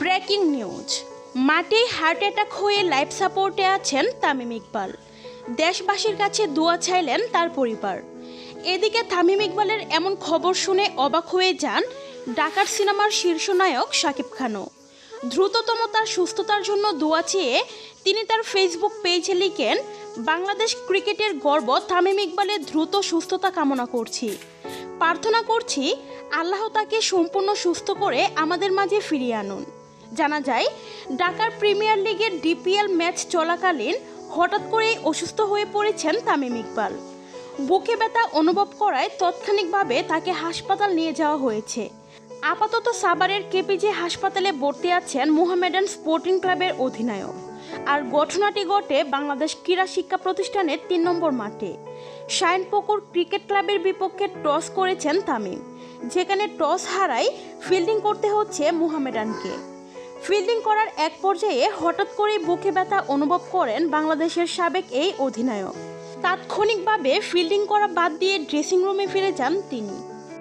Breaking news. মাঠেই heart attack হয়ে life সাপোর্টে আছেন তামিম ইকবাল। দেশবাসীর কাছে দোয়া চাইলেন তার পরিবার। এদিকে তামিম ইকবালের এমন খবর শুনে অবাক হয়ে যান ডাকার সিনেমার শীর্ষ নায়ক শাকিব খানও। দ্রুততম তার সুস্থতার জন্য দোয়া চেয়ে তিনি তার ফেসবুক পেজে লিখেন, বাংলাদেশ ক্রিকেটের গর্ব তামিম ইকবালের দ্রুত সুস্থতা কামনা করছি। প্রার্থনা করছি আল্লাহ তাকে সম্পূর্ণ সুস্থ করে আমাদের মাঝে ফিরিয়ে আনুন। জানা যায়, ঢাকার প্রিমিয়ার লিগের ডিপিএল ম্যাচ চলাকালীন হঠাৎ করেই অসুস্থ হয়ে পড়েছেন তামিম ইকবাল। বুকে ব্যথা অনুভব করায় তাৎক্ষণিকভাবে তাকে হাসপাতাল নিয়ে যাওয়া হয়েছে। আপাতত সাভারের কেপিজে হাসপাতালে ভর্তি আছেন মোহামেডান স্পোর্টিং ক্লাবের অধিনায়ক। আর ঘটনাটি ঘটে বাংলাদেশ ক্রীড়া শিক্ষা প্রতিষ্ঠানের তিন নম্বর মাঠে। শাইনপুকুর ক্রিকেট ক্লাবের বিপক্ষে টস করেছেন তামিম, যেখানে টস হারাই ফিল্ডিং করতে হচ্ছে মোহামেডানকে। ফিল্ডিং করার এক পর্যায়ে হঠাৎ করেই বুকে ব্যথা অনুভব করেন বাংলাদেশের সাবেক এই অধিনায়ক। তাৎক্ষণিকভাবে ফিল্ডিং করা বাদ দিয়ে ড্রেসিং রুমে ফিরে যান তিনি।